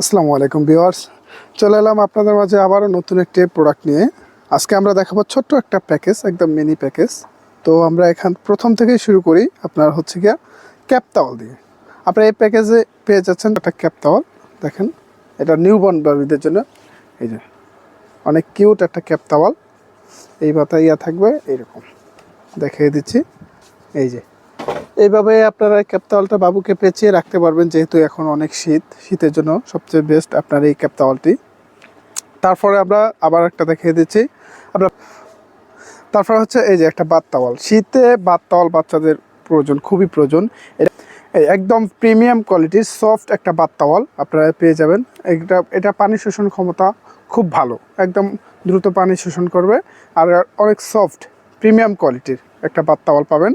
আসসালামু আলাইকুম ভিউয়ার্স। চলে এলাম আপনাদের মাঝে আবারও নতুন একটি প্রোডাক্ট নিয়ে। আজকে আমরা দেখাবো ছোট্ট একটা প্যাকেজ একদম মিনি প্যাকেজ তো আমরা এখান প্রথম থেকেই শুরু করি, আপনার হচ্ছে গিয়া ক্যাপ তাওয়াল দিয়ে। আপনারা এই প্যাকেজে পেয়ে যাচ্ছেন একটা ক্যাপ তাওয়াল দেখেন। এটা নিউবর্ন বেবিদের জন্য। এই যে, অনেক কিউট একটা ক্যাপ তাওয়াল এই মাথায় ইয়া থাকবে, এইরকম। দেখিয়ে দিচ্ছি। এই যে এইভাবে আপনারা ক্যাপতাওয়ালটা বাবুকে পেঁচিয়ে রাখতে পারবেন, যেহেতু এখন অনেক শীত। শীতের জন্য সবচেয়ে বেস্ট আপনার এই ক্যাপতাওয়ালটি তারপরে আমরা আবার একটা দেখিয়ে দিচ্ছি। আমরা তারপর হচ্ছে এই যে একটা বাত তাওয়াল। শীতে বাত তাওয়াল বাচ্চাদের প্রয়োজন, খুবই প্রয়োজন। একদম প্রিমিয়াম কোয়ালিটির সফট একটা বাত তাওয়াল আপনারা পেয়ে যাবেন। এটা এটা পানি শোষণ ক্ষমতা খুব ভালো। একদম দ্রুত পানি শোষণ করবে। আর অনেক সফট প্রিমিয়াম কোয়ালিটির একটা বাত তাওয়াল পাবেন।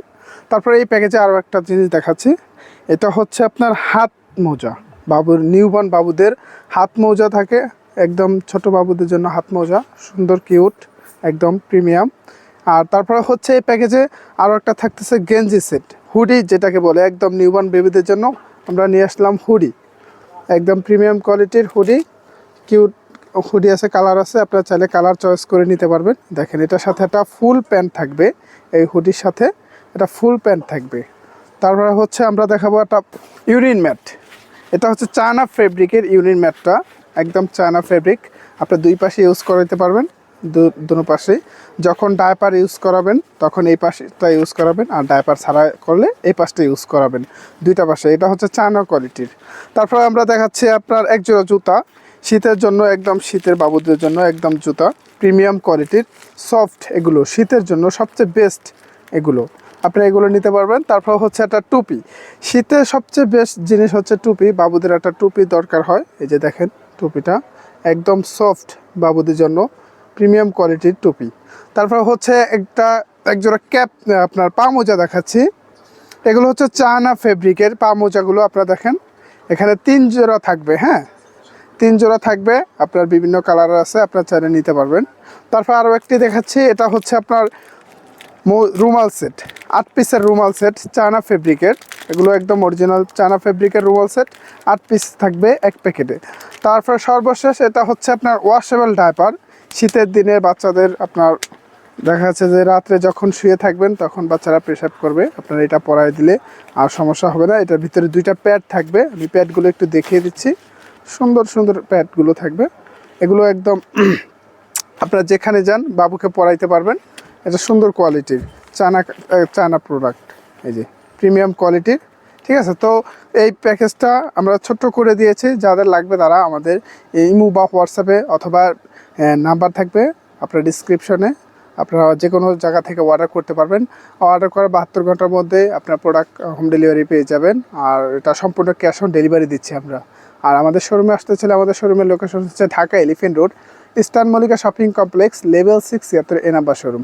তারপরে এই প্যাকেজে আরও একটা জিনিস দেখাচ্ছি। এটা হচ্ছে আপনার হাত মোজা। বাবুর নিউবর্ন বাবুদের হাত মোজা থাকে। একদম ছোট বাবুদের জন্য হাত মোজা। সুন্দর কিউট একদম প্রিমিয়াম আর তারপরে হচ্ছে এই প্যাকেজে আরও একটা থাকতেছে গেঞ্জি সেট। হুডি যেটাকে বলে, একদম নিউবর্ন বেবিদের জন্য আমরা নিয়ে আসলাম হুডি। একদম প্রিমিয়াম কোয়ালিটির হুডি। কিউট হুডি আছে কালার আছে। আপনারা চাইলে কালার চয়েস করে নিতে পারবেন। দেখেন, এটার সাথে একটা ফুল প্যান্ট থাকবে। এই হুডির সাথে এটা ফুল প্যান্ট থাকবে। তারপরে হচ্ছে আমরা দেখাবো একটা ইউরিন ম্যাট। এটা হচ্ছে চায়না ফেব্রিকের ইউরিন ম্যাটটা, একদম চায়না ফেব্রিক। আপনি দুই পাশে ইউজ করাতে পারবেন, দু- দুনো পাশে। যখন ডায়পার ইউজ করাবেন, তখন এই পাশটা ইউজ করাবেন, আর ডায়পার ছাড়া করলে এই পাশটা ইউজ করাবেন। দুইটা পাশে, এটা হচ্ছে চায়না কোয়ালিটির। তারপরে আমরা দেখাচ্ছি আপনার একজোড়া জুতা। শীতের জন্য একদম শীতের, বাবুদের জন্য একদম জুতা। প্রিমিয়াম কোয়ালিটির, সফট এগুলো, শীতের জন্য সবচেয়ে বেস্ট এগুলো। আপনি এগুলো নিতে পারবেন। তারপর হচ্ছে একটা টুপি। শীতে সবচেয়ে বেস্ট জিনিস হচ্ছে টুপি। বাবুদের একটা টুপি দরকার হয়। এই যে দেখেন টুপিটা। একদম সফট বাবুদের জন্য প্রিমিয়াম কোয়ালিটির টুপি। তারপর হচ্ছে একটা, একজোড়া ক্যাপ আপনার পা মোজা দেখাচ্ছি। এগুলো হচ্ছে চায়না ফেব্রিকের পা মোজাগুলো আপনারা দেখেন। এখানে তিন জোড়া থাকবে হ্যাঁ? তিন জোড়া থাকবে। আপনার বিভিন্ন কালার আছে, আপনার চাইলে নিতে পারবেন। তারপর আরও একটি দেখাচ্ছি। এটা হচ্ছে আপনার রুমাল সেট। আট পিসের রুমাল সেট, চায়না ফেব্রিকের। এগুলো একদম অরিজিনাল চায়না ফেব্রিকের রুমাল সেট। আট পিস থাকবে এক প্যাকেটে। তারপর সর্বশেষ এটা হচ্ছে আপনার ওয়াশেবল ডাইপার শীতের দিনে বাচ্চাদের আপনার দেখা যাচ্ছে যে রাত্রে যখন শুয়ে থাকবেন, তখন বাচ্চারা প্রেসাব করবে। আপনার এটা পরায় দিলে আর সমস্যা হবে না। এটার ভিতরে দুইটা প্যাড থাকবে। আমি প্যাডগুলো একটু দেখিয়ে দিচ্ছি। সুন্দর সুন্দর প্যাডগুলো থাকবে। এগুলো একদম আপনারা যেখানে যান বাবুকে পড়াইতে পারবেন। এটা সুন্দর কোয়ালিটির চায়না চায়না প্রোডাক্ট এই যে প্রিমিয়াম কোয়ালিটির ঠিক আছে, তো এই প্যাকেজটা আমরা ছোট্ট করে দিয়েছি, যাদের লাগবে তারা আমাদের ইমু বা হোয়াটসঅ্যাপে অথবা নাম্বার থাকবে আপনার ডিসক্রিপশনে আপনারা যে কোনো জায়গা থেকে অর্ডার করতে পারবেন। অর্ডার করার বাহাত্তর ঘণ্টার মধ্যে আপনার প্রোডাক্ট হোম ডেলিভারি পেয়ে যাবেন। আর এটা সম্পূর্ণ ক্যাশ অন ডেলিভারি দিচ্ছি আমরা। আর আমাদের শোরুমে আসতে চাইলে আমাদের শোরুমের লোকেশন হচ্ছে Dhaka elephant road, eastern Mallika shopping complex, level six ইয়াত্তর A number showroom